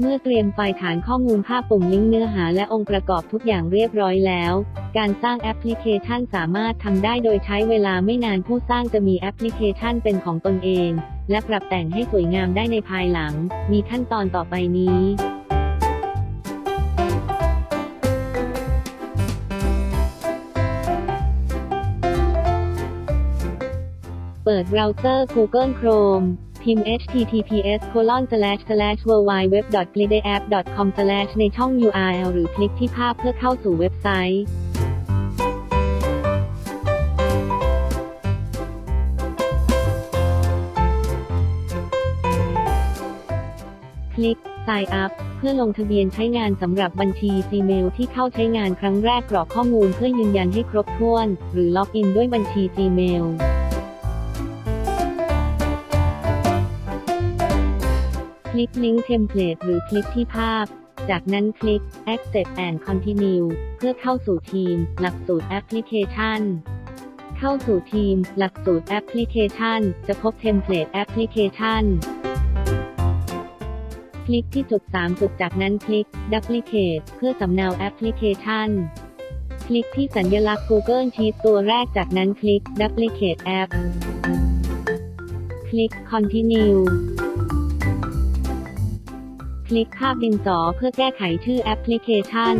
เมื่อเตรียมไฟล์ฐานข้อมูลภาพปุ่มลิงก์เนื้อหาและองค์ประกอบทุกอย่างเรียบร้อยแล้ว การสร้างแอปพลิเคชันสามารถทำได้โดยใช้เวลาไม่นานผู้สร้างจะมีแอปพลิเคชันเป็นของตนเอง และปรับแต่งให้สวยงามได้ในภายหลัง มีขั้นตอนต่อไปนี้เปิดเบราว์เซอร์ Google Chrome พิมพ์ https colon slash slash w w w g l i d e a p p com slash ในช่อง URL หรือคลิกที่ภาพเพื่อเข้าสู่เว็บไซต์คลิก Sign up เพื่อลงทะเบียนใช้งานสำหรับบัญชี Gmail ที่เข้าใช้งานครั้งแรกกรอกข้อมูลเพื่อยืนยันให้ครบถ้วน หรือล็อกอินด้วยบัญชี Gmail ลิกลิงก์เทมเพลตหรือคลิกที่ภาพ จากนั้นคลิก Accept and Continue เพื่อเข้าสู่ทีม หลักสูตรแอปพลิเคชัน เข้าสู่ทีม หลักสูตรแอปพลิเคชัน จะพบเทมเพลตแอปพลิเคชันคลิกที่จุด 3 จุดจากนั้นคลิก Duplicate เพื่อสำเนาแอปพลิเคชัน คลิกที่สัญลักษณ์ Google Sheets ตัวแรกจากนั้นคลิก Duplicate App คลิก Continue ลิกภาพดินสอเพื่อแก้ไขชื่อแอปพลิเคชัน